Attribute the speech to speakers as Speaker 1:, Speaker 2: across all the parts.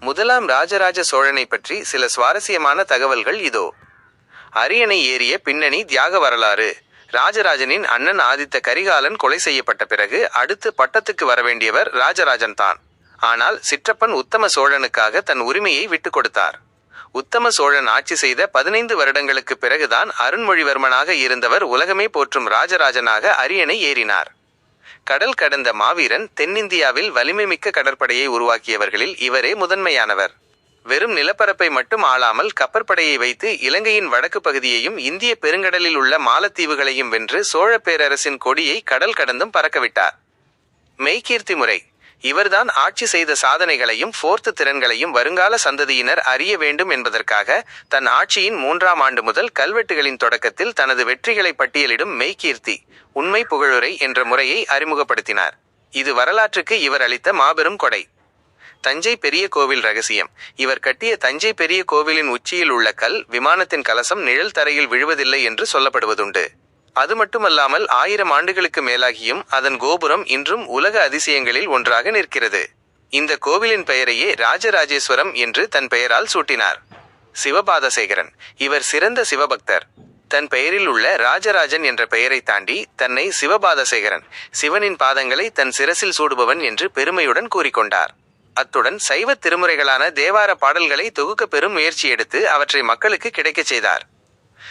Speaker 1: முதலாம் ராஜராஜ சோழனை பற்றி சில சுவாரஸ்யமான தகவல்கள் இதோ. அரியணை ஏறிய பின்னணி தியாக வரலாறு. ராஜராஜனின் அண்ணன் ஆதித்த கரிகாலன் கொலை செய்யப்பட்ட பிறகு அடுத்து பட்டத்துக்கு வரவேண்டியவர் ராஜராஜன் தான். ஆனால் சிற்றப்பன் உத்தம சோழனுக்காக தன் உரிமையை விட்டுக் கொடுத்தார். உத்தம சோழன் ஆட்சி செய்த பதினைந்து வருடங்களுக்கு பிறகுதான் அருண்மொழிவர்மனாக இருந்தவர் உலகமே போற்றும் ராஜராஜனாக அரியணை ஏறினார். கடல் கடந்த மாவீரன் தென்னிந்தியாவில் வலிமைமிக்க கடற்படையை உருவாக்கியவர்களில் இவரே முதன்மையானவர். வெறும் நிலப்பரப்பை மட்டும் ஆளாமல் கப்பற்படையை வைத்து இலங்கையின் வடக்கு பகுதியையும் இந்திய பெருங்கடலில் உள்ள மாலத்தீவுகளையும் வென்று சோழ பேரரசின் கொடியை கடல் கடந்தும் பறக்கவிட்டார். மெய்கீர்த்தி முறை. இவர்தான் ஆட்சி செய்த சாதனைகளையும் போர்த்து திறன்களையும் வருங்கால சந்ததியினர் அறிய வேண்டும் என்பதற்காக தன் ஆட்சியின் மூன்றாம் ஆண்டு முதல் கல்வெட்டுகளின் தொடக்கத்தில் தனது வெற்றிகளை பட்டியலிடும் மெய்கீர்த்தி உண்மை புகழுரை என்ற முறையை அறிமுகப்படுத்தினார். இது வரலாற்றுக்கு இவர் அளித்த மாபெரும் கொடை. தஞ்சை பெரிய கோவில் ரகசியம். இவர் கட்டிய தஞ்சை பெரிய கோவிலின் உச்சியில் உள்ள கல் விமானத்தின் கலசம் நிழல் தரையில் விழுவதில்லை என்று சொல்லப்படுவதுண்டு. அது மட்டுமல்லாமல் ஆயிரம் ஆண்டுகளுக்கு மேலாகியும் அதன் கோபுரம் இன்றும் உலக அதிசயங்களில் ஒன்றாக நிற்கிறது. இந்த கோவிலின் பெயரையே ராஜராஜேஸ்வரம் என்று தன் பெயரால் சூட்டினார். சிவபாதசேகரன் இவர் சிறந்த சிவபக்தர். தன் பெயரில் உள்ள ராஜராஜன் என்ற பெயரை தாண்டி தன்னை சிவபாதசேகரன் சிவனின் பாதங்களை தன் சிரசில் சூடுபவன் என்று பெருமையுடன் கூறிக்கொண்டார். அத்துடன் சைவ திருமுறைகளான தேவார பாடல்களை தொகுக்க பெரும் முயற்சி எடுத்து அவற்றை மக்களுக்கு கிடைக்கச் செய்தார்.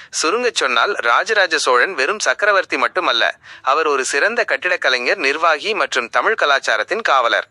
Speaker 1: சுருங்கச் சொன்னால் ராஜராஜ சோழன் வெறும் சக்கரவர்த்தி மட்டுமல்ல அவர் ஒரு சிறந்த கட்டிடக் கலைஞர் நிர்வாகி மற்றும் தமிழ் கலாச்சாரத்தின் காவலர்.